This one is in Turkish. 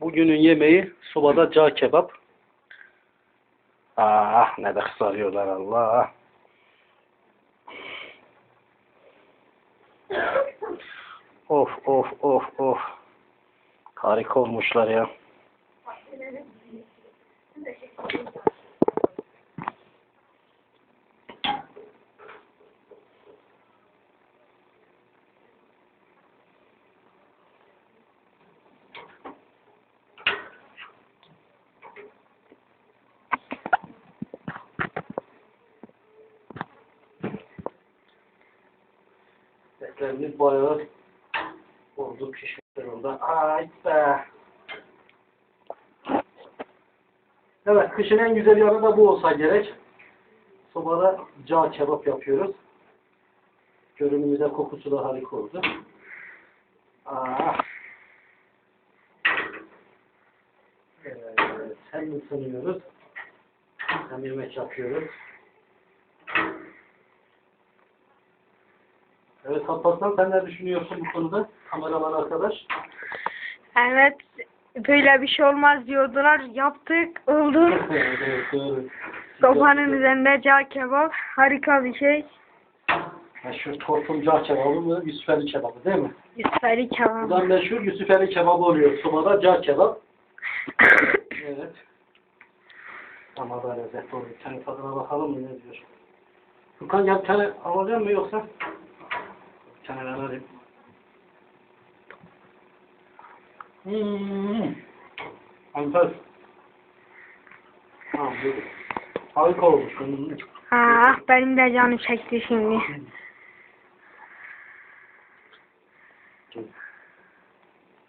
Bugünün yemeği sobada cağ kebap. Ah ne de kısarıyorlar Allah. Of of of of. Harika olmuşlar ya. Etlerimiz bayağı oldu pişmiştir orada. Ay be. Evet, kışın en güzel yanı da bu olsa gerek. Sobada cağ kebap yapıyoruz. Görünümü de kokusu da harika oldu. Aa. Evet, hem ısınıyoruz hem yemek yapıyoruz. Evet Alparslan sen ne düşünüyorsun bu konuda? Kameraman arkadaş. Evet böyle bir şey olmaz diyordular. Yaptık oldu. evet doğru. Sobanın üzerinde cağ kebap. Harika bir şey. Meşhur tortum cağ kebabı mı? Yusufeli kebabı değil mi? Yusufeli kebap. Buradan meşhur Yusufeli kebabı oluyor. Sobada cağ kebap. Evet. Ama da lezzetli oluyor. Bir tane tadına bakalım mı ne diyor. Furkan gel bir tane alacak mı yoksa? Ben alayım. Hmm. Antar. Tamam böyle. Harika olmuş. Ah benim de canım çekti şimdi. Dur.